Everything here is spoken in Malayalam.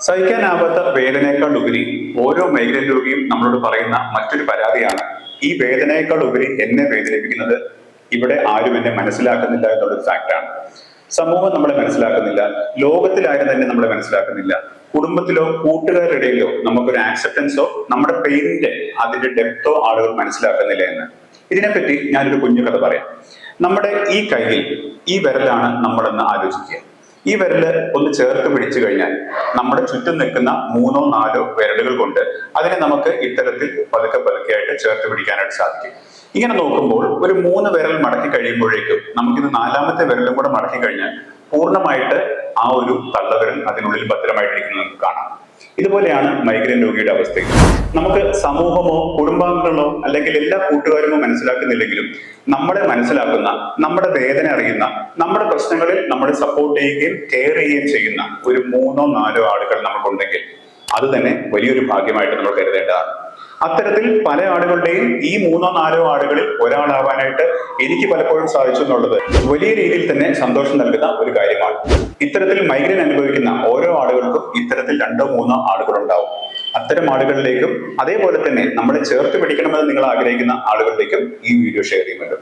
സഹിക്കാനാവാത്ത വേദനയേക്കാൾ ഉപരി ഓരോ മൈഗ്രൈൻ രോഗിയും നമ്മളോട് പറയുന്ന മറ്റൊരു പരാതിയാണ്. ഈ വേദനയേക്കാൾ ഉപരി എന്നെ വേദനിപ്പിക്കുന്നത് ഇവിടെ ആരും എന്നെ മനസ്സിലാക്കുന്നില്ല എന്നുള്ളൊരു ഫാക്റ്റാണ് സമൂഹം നമ്മളെ മനസ്സിലാക്കുന്നില്ല. ലോകത്തിലാരും തന്നെ നമ്മളെ മനസ്സിലാക്കുന്നില്ല. കുടുംബത്തിലോ കൂട്ടുകാരുടെ ഇടയിലോ നമുക്കൊരു ആക്സെപ്റ്റൻസോ നമ്മുടെ പെയിനിന്റെ അതിന്റെ ഡെപ്തോ ആളുകൾ മനസ്സിലാക്കുന്നില്ല എന്ന്. ഇതിനെപ്പറ്റി ഞാനൊരു കുഞ്ഞു കഥ പറയാം. നമ്മുടെ ഈ കയ്യിൽ ഈ വിരലാണ് നമ്മളെന്ന് ആലോചിക്കുക. ഈ വിരൽ ഒന്ന് ചേർത്ത് പിടിച്ചു കഴിഞ്ഞാൽ നമ്മുടെ ചുറ്റും നിൽക്കുന്ന മൂന്നോ നാലോ വിരലുകൾ കൊണ്ട് അതിനെ നമുക്ക് ഇത്തരത്തിൽ പതുക്കെ പതുക്കെ ആയിട്ട് ചേർത്ത് പിടിക്കാനായിട്ട് സാധിക്കും. ഇങ്ങനെ നോക്കുമ്പോൾ ഒരു മൂന്ന് വിരൽ മടക്കി കഴിയുമ്പോഴേക്കും നമുക്കിത് നാലാമത്തെ വിരലും കൂടെ മടക്കി കഴിഞ്ഞാൽ പൂർണമായിട്ട് ആ ഒരു തള്ളവിരൽ അതിനുള്ളിൽ ഭദ്രമായിട്ടിരിക്കുന്നത് നമുക്ക് കാണാം. ഇതുപോലെയാണ് മൈഗ്രൻ രോഗിയുടെ അവസ്ഥ നമുക്ക് സമൂഹമോ കുടുംബാംഗങ്ങളോ അല്ലെങ്കിൽ എല്ലാ കൂട്ടുകാരുമോ മനസ്സിലാക്കുന്നില്ലെങ്കിലും നമ്മളെ മനസ്സിലാക്കുന്ന നമ്മുടെ വേദന അറിയുന്ന നമ്മുടെ പ്രശ്നങ്ങളിൽ നമ്മളെ സപ്പോർട്ട് ചെയ്യുകയും കെയർ ചെയ്യുകയും ചെയ്യുന്ന ഒരു മൂന്നോ നാലോ ആളുകൾ നമുക്കുണ്ടെങ്കിൽ അത് തന്നെ വലിയൊരു ഭാഗ്യമായിട്ട് നമ്മൾ കരുതേണ്ടതാണ്. അത്തരത്തിൽ പല ആളുകളുടെയും ഈ മൂന്നോ നാലോ ആളുകളിൽ ഒരാളാവാനായിട്ട് എനിക്ക് പലപ്പോഴും സാധിച്ചു എന്നുള്ളത് വലിയ രീതിയിൽ തന്നെ സന്തോഷം നൽകുന്ന ഒരു കാര്യമാണ്. ഇത്തരത്തിൽ മൈഗ്രെയിൻ അനുഭവിക്കുന്ന ഓരോ ആളുകൾക്കും ഇത്തരത്തിൽ രണ്ടോ മൂന്നോ ആളുകളുണ്ടാവും അത്തരം ആളുകളിലേക്കും അതേപോലെ തന്നെ നമ്മളെ ചേർത്ത് പിടിക്കണമെന്ന് നിങ്ങൾ ആഗ്രഹിക്കുന്ന ആളുകളിലേക്കും ഈ വീഡിയോ ഷെയർ ചെയ്യുമല്ലോ